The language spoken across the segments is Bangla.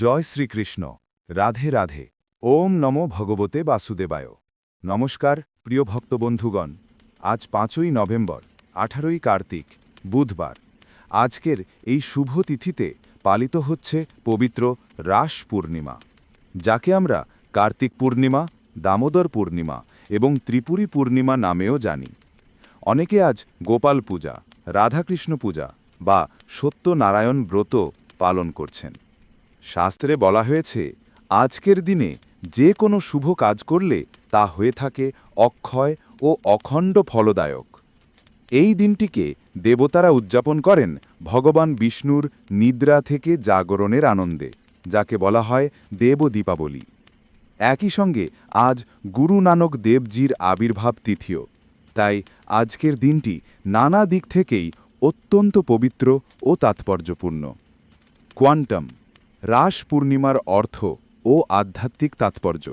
জয় শ্রীকৃষ্ণ। রাধে রাধে। ওম নম ভগবতে বাসুদেবায়। নমস্কার, প্রিয় ভক্তবন্ধুগণ। আজ পাঁচই নভেম্বর, আঠারোই কার্তিক, বুধবার। আজকের এই শুভ তিথিতে পালিত হচ্ছে পবিত্র রাস পূর্ণিমা, যাকে আমরা কার্তিক পূর্ণিমা, দামোদর পূর্ণিমা এবং ত্রিপুরী পূর্ণিমা নামেও জানি। অনেকে আজ গোপাল পূজা, রাধাকৃষ্ণ পূজা বা সত্যনারায়ণ ব্রত পালন করছেন। শাস্ত্রে বলা হয়েছে, আজকের দিনে যে কোনো শুভ কাজ করলে তা হয়ে থাকে অক্ষয় ও অখণ্ড ফলদায়ক। এই দিনটিকে দেবতারা উদযাপন করেন ভগবান বিষ্ণুর নিদ্রা থেকে জাগরণের আনন্দে, যাকে বলা হয় দেব দীপাবলি একই সঙ্গে আজ গুরু নানক দেবজির আবির্ভাব তিথিও, তাই আজকের দিনটি নানা দিক থেকেই অত্যন্ত পবিত্র ও তাৎপর্যপূর্ণ। কোয়ান্টাম রাস পূর্ণিমার অর্থ ও আধ্যাত্মিক তাৎপর্য।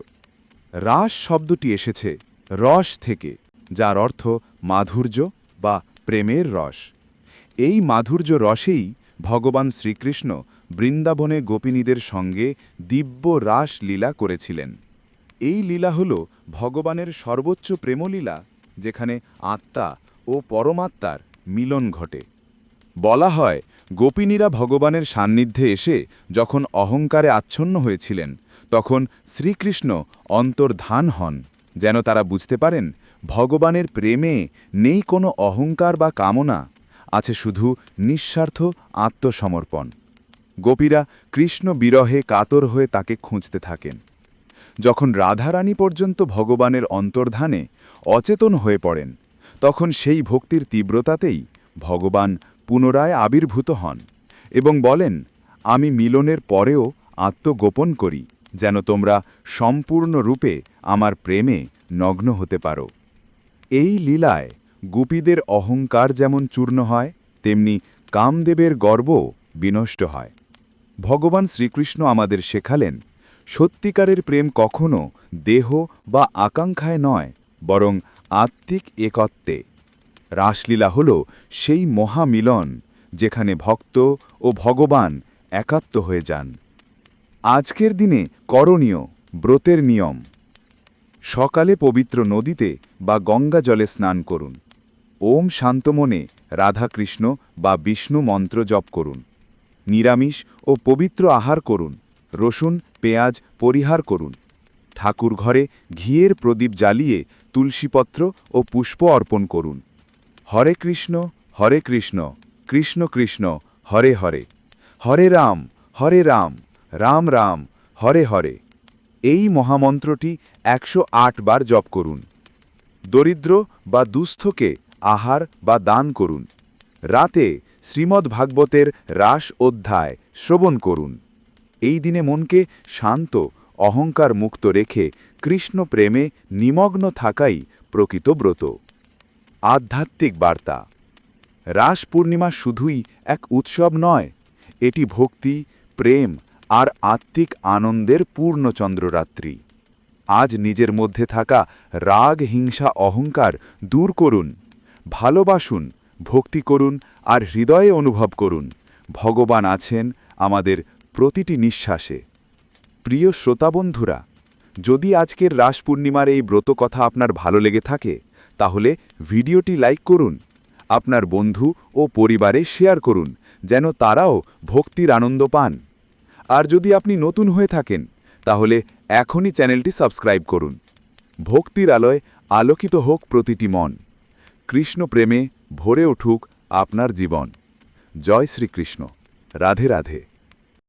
রাস শব্দটি এসেছে রস থেকে, যার অর্থ মাধুর্য বা প্রেমের রস। এই মাধুর্য রসেই ভগবান শ্রীকৃষ্ণ বৃন্দাবনে গোপিনীদের সঙ্গে দিব্য রাস লীলা করেছিলেন। এই লীলা হল ভগবানের সর্বোচ্চ প্রেমলীলা, যেখানে আত্মা ও পরমাত্মার মিলন ঘটে। বলা হয় গোপিনীরা ভগবানের সান্নিধ্যে এসে যখন অহংকারে আচ্ছন্ন হয়েছিলেন, তখন শ্রীকৃষ্ণ অন্তর্ধান হন, যেন তারা বুঝতে পারেন ভগবানের প্রেমে নেই কোনো অহংকার বা কামনা, আছে শুধু নিঃস্বার্থ আত্মসমর্পণ। গোপীরা কৃষ্ণ বিরহে কাতর হয়ে তাকে খুঁজতে থাকেন। যখন রাধারানী পর্যন্ত ভগবানের অন্তর্ধানে অচেতন হয়ে পড়েন, তখন সেই ভক্তির তীব্রতাতেই ভগবান পুনরায় আবির্ভূত হন এবং বলেন, আমি মিলনের পরেও আত্মগোপন করি, যেন তোমরা সম্পূর্ণরূপে আমার প্রেমে নগ্ন হতে পারো। এই লীলায় গুপীদের অহংকার যেমন চূর্ণ হয়, তেমনি কামদেবের গর্ব বিনষ্ট হয়। ভগবান শ্রীকৃষ্ণ আমাদের শেখালেন, সত্যিকারের প্রেম কখনো দেহ বা আকাঙ্ক্ষায় নয়, বরং আত্মিক একত্বে। রাসলীলা হল সেই মহামিলন যেখানে ভক্ত ও ভগবান একাত্ম হয়ে যান। আজকের দিনে করণীয় ব্রতের নিয়ম। সকালে পবিত্র নদীতে বা গঙ্গা জলে স্নান করুন। ওম শান্তমনে রাধাকৃষ্ণ বা বিষ্ণু মন্ত্র জপ করুন। নিরামিষ ও পবিত্র আহার করুন। রসুন, পেঁয়াজ পরিহার করুন। ঠাকুর ঘরে ঘিয়ের প্রদীপ জ্বালিয়ে তুলসীপত্র ও পুষ্প অর্পণ করুন। হরে কৃষ্ণ হরে কৃষ্ণ কৃষ্ণ কৃষ্ণ, হরে হরে। হরে রাম হরে রাম রাম রাম, হরে হরে। এই মহামন্ত্রটি একশো আট বার জপ করুন। দরিদ্র বা দুস্থকে আহার বা দান করুন। রাতে শ্রীমদ্ ভাগবতের রাস অধ্যায় শ্রবণ করুন। এই দিনে মনকে শান্ত, অহংকার মুক্ত রেখে কৃষ্ণ প্রেমে নিমগ্ন থাকাই প্রকৃত ব্রত। আধ্যাত্মিক বার্তা। রাস পূর্ণিমা শুধুই এক উৎসব নয়, এটি ভক্তি, প্রেম আর আত্মিক আনন্দের পূর্ণচন্দ্ররাত্রি। আজ নিজের মধ্যে থাকা রাগ, হিংসা, অহংকার দূর করুন, ভালোবাসুন, ভক্তি করুন আর হৃদয়ে অনুভব করুন। ভগবান আছেন আমাদের প্রতিটি নিঃশ্বাসে। প্রিয় শ্রোতাবন্ধুরা যদি আজকের রাস পূর্ণিমার এই ব্রত কথা আপনার ভালো লেগে থাকে তাহলে ভিডিওটি লাইক করুন, আপনার বন্ধু ও পরিবারে শেয়ার করুন, যেন তারাও ভক্তির আনন্দ পান। আর যদি আপনি নতুন হয়ে থাকেন, তাহলে এখনই চ্যানেলটি সাবস্ক্রাইব করুন। ভক্তির আলোয় আলোকিত হোক প্রতিটি মন। কৃষ্ণ প্রেমে ভরে উঠুক আপনার জীবন। জয় শ্রীকৃষ্ণ। রাধে রাধে।